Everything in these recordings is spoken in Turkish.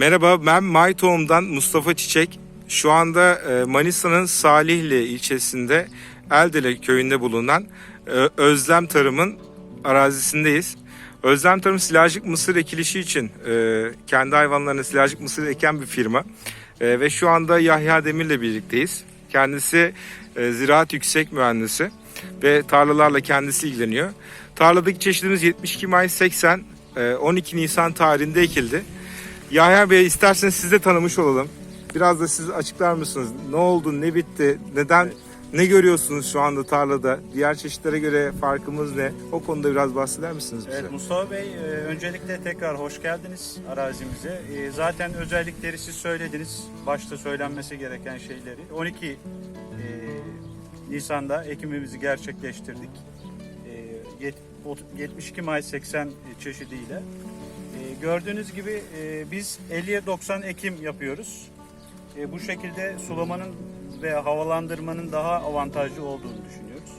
Merhaba ben My Tohum'dan Mustafa Çiçek. Şu anda e, Manisa'nın Salihli ilçesinde Eldele köyünde bulunan e, Özlem Tarım'ın arazisindeyiz. Özlem Tarım silajlık mısır ekilişi için e, kendi hayvanlarına silajlık mısır eken bir firma. Ve şu anda Yahya Demir'le birlikteyiz. Kendisi ziraat yüksek mühendisi ve tarlalarla kendisi ilgileniyor. Tarladaki çeşidimiz 72 Mayıs 80, e, 12 Nisan tarihinde ekildi. Yahya Bey isterseniz siz de tanımış olalım. Biraz da siz açıklar mısınız? Ne oldu, ne bitti, neden, ne görüyorsunuz şu anda tarlada? Diğer çeşitlere göre farkımız ne? O konuda biraz bahseder misiniz bize? Evet Mustafa Bey, e, öncelikle tekrar hoş geldiniz arazimize. E, Zaten özellikleri siz söylediniz. Başta söylenmesi gereken şeyleri. 12 e, Nisan'da ekimimizi gerçekleştirdik. E, yet- ot- 72 Mayıs 80 çeşidiyle. Gördüğünüz gibi e, biz 50'ye 90 ekim yapıyoruz. E, Bu şekilde sulamanın ve havalandırmanın daha avantajlı olduğunu düşünüyoruz.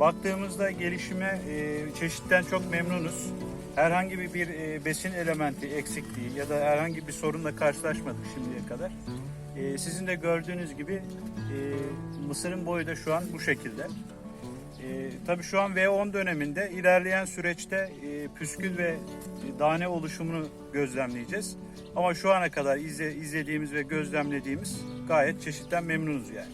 Baktığımızda gelişime e, çeşitten çok memnunuz. Herhangi bir, bir besin elementi eksikliği ya da herhangi bir sorunla karşılaşmadık şimdiye kadar. Sizin de gördüğünüz gibi mısırın boyu da şu an bu şekilde. Tabii şu an V10 döneminde ilerleyen süreçte püskül ve tane oluşumunu gözlemleyeceğiz. Ama şu ana kadar izle, izlediğimiz ve gözlemlediğimiz gayet çeşitten memnunuz yani.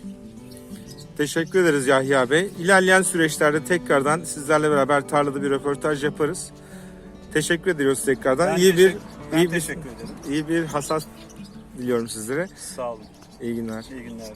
Teşekkür ederiz Yahya Bey. İlerleyen süreçlerde tekrardan sizlerle beraber tarlada bir röportaj yaparız. Teşekkür ediyoruz tekrardan. Ben iyi bir ben iyi bir teşekkür ederim. iyi bir hasat diliyorum sizlere. Sağ olun. İyi günler. İyi günler.